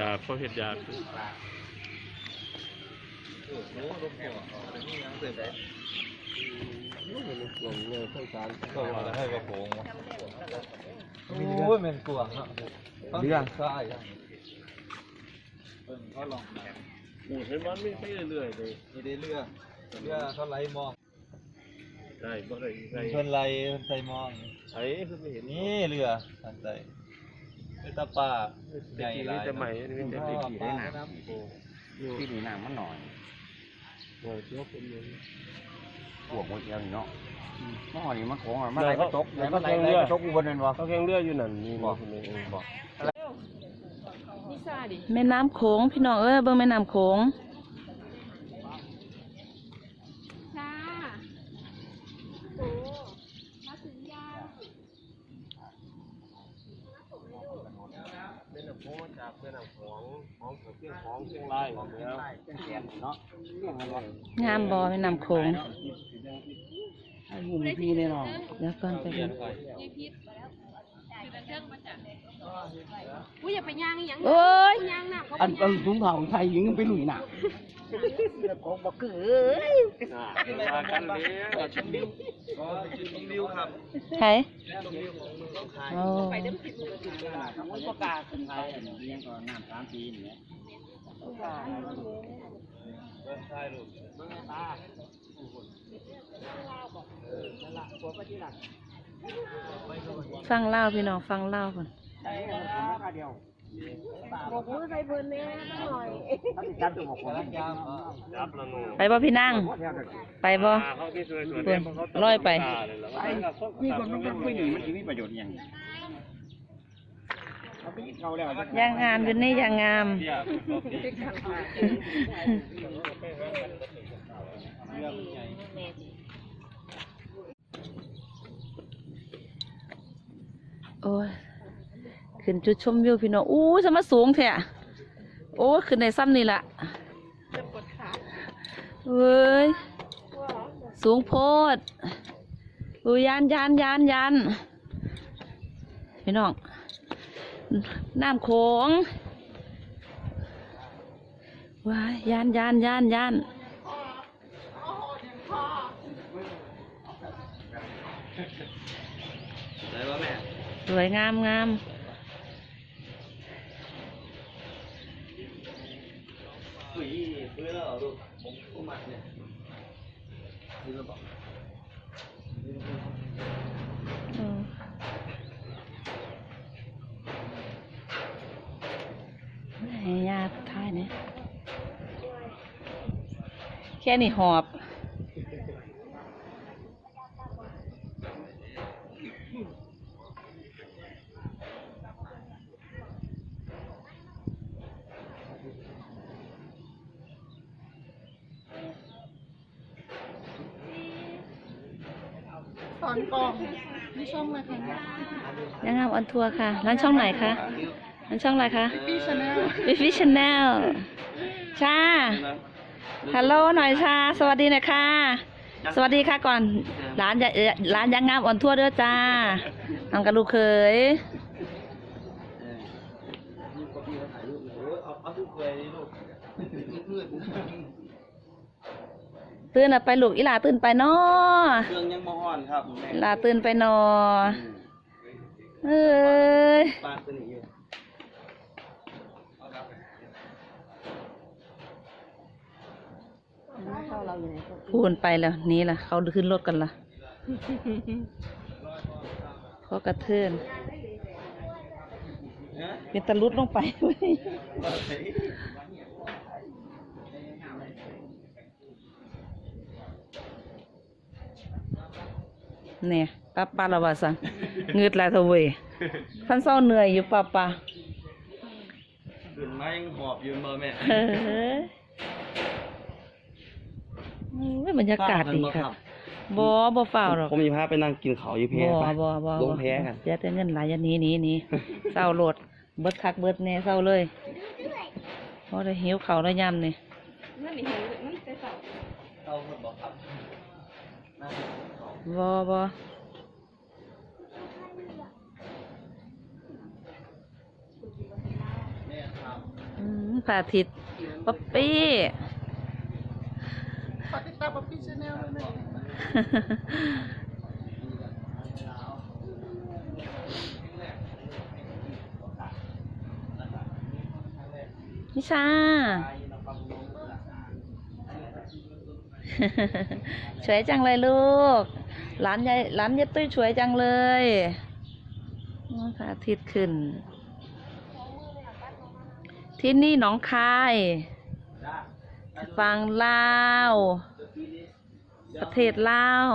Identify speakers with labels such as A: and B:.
A: ยากเขาเห็ดยา
B: ก็ว่าให้กระโปรงโอ้ยแม่นกวางเนาะเรื่องใช่
A: หมูเห็นมันไม่ไปเรื่อยๆเลย
B: นี่ได้เรื่อเรื่อเขาไหลมอง
A: ใช่บ่ได้ใช่
B: เพิ่นไหลเพิ่นใส่มอง
A: ไอ้คือไม่เห็น
B: นี่เรืออันใส่ เป็นตาป่าใหญ่หลาย
A: จะใหม่นี่จะ
B: พ่
A: เด็ก
B: อ
A: กี่
B: ป้า
A: ได้
B: น้
A: นะำ
C: ที่นี่น้ำมันหน่อย
A: โอ้ยยกเป็นเลย
C: พวกมันเอียงเนาะหม้อนี่มันของอะมันไหลกระตกไหลมันไหลไหลกระตกอุบลนั่นวะ
A: เขาแข่งเรืออยู่นั่นนี่บอกคนนี้เองบอก
D: แม่น้ำโขงพี่น้องเอ้ยเบิ่งแม่น้ำโขง
E: จ้าโอ้มาถึงยัง
A: เป็น น้ำโขงจากเป็นน้ำของของเพียงของเพียงไรแล้ว
C: เนาะเรื่องมันวะ
D: งามบ่แม่น้ำโขง
C: ให้หุ่นพี่แน่นอน
D: เดี๋ยวก่อนไปดู
E: ยายพิษเชิงมาจากอุ้ยอย่าไปย่างอีหยัง
D: โอ้ย
E: ย่างหนักเขา
C: อัน
E: ไป
C: อั
E: ย่านง
C: ถุงเท้าไทยยิงไปลุยหนัก
A: มากันเลยชมวิว
B: ก็จุดชมวิวครับ
D: ใช่
B: ชมวิวของเมืองต้องขาย
D: โอ้
C: มันก็กล้าขึ้นไทยอันนี้ก็น้ำสามปีนี่แหละ
B: เมืองขายลูกเมืองตา
D: ฟังเล่าพี่น้องฟังเล่าก่อน
E: บกมือใส่เพิ่นแน่หน่อย
D: ไปบ่พี่นั่ง ไปบ่
A: เพิ่
D: นร้อยไป
C: มีคนมันเป็นผู้หญิงมันจะมีประโยชน์ย่างาไปยิง
D: งามอยู่นี่ยางงามโอ้ย ขึ้นจุดชมวิวพี่น้องอู้จะมาสูงแท้โอ้ขึ้นในซ้ำนี่ละเว้ยสูงโพดอู้ยานยานยานยานพี่น้องน้ำโขงว้ายยานยานยานยานสวยงามงาม
B: ปุ๋ย ซื้อแล้วเหรอลูกผมกูมัดเนี่ยซื้อแล้วบอก
D: เออให้ยาท้ายเนี่ยแค่นี้หอบ
E: สอนกล่องมีช่องอะไรคะ
D: ยังงามออนทัวร์ค่ะ ร้านช่องไหนคะ ร้านช่องอะไรคะ
E: พี่ชาแนล
D: วิฟิชแนลชา ฮัลโหลหน่อยชา สวัสดีหนะคะสวัสดีค่ะก่อน ร้านยะเอ่อร้านยังงามออนทัวร์เด้อจ้าทำกับลูกเคย
B: เอาเอาทุกเลยนี่ลูกมืด
D: ตื่นแล้วไปลูกอีหลาตื่นไปเนาะ
B: เครื่องยังมอ่อนครับแม่
D: อีหลาตื่นไปเนาะเอ้ย
B: ปานตัวนี้อยู่
D: พูนไปแล้วหนี่ล่ะ เขาขึ้นรถกันล่ะเขากระเทือน
B: ฮะ
D: เป็นตะลุดลงไปเว้ย เนี่ยป้าป้าละว่าสังเงืดหลายเทะเวยท่านเศร้าเหนื่อยอยู่ป้าป้า
B: ขึ้นมายังหอบอยู่มาแม่
D: เฮ้ยโอ้ยบรรยากาศดีค่ะบ่บ่เฝ้าวหรอก
C: ผมมีพาไปนั่งกินเขาอยู่แพ
D: บ่
C: ไป
D: บ่บ่
C: ล
D: บ่
C: งแพ้กัน
D: อย่าแต่เงินหลายอย่าหนี้นี้นี้เศร้าโลดเบิดคักเบิดแน่เศร้าเลยพอได้หิวข้าวแล้วยามนี่
E: นั่นนี่เห็นมันจะเสา
B: เอาหมดบอกครับ น่าจะขอ
D: บ่บ่
B: แม่ครับ
D: พระอาทิตย์ป๊อปปี้
B: ฝากติตาป๊อปปี้ชาแนลด้วยนะ
D: นิชา สวยจังเลยลูก หลานยายหลานยายตุ้ยสวยจังเลยโอ้พระอาทิตย์ขึ้น ที่นี่หนองคายฟังลาว ประเทศลาว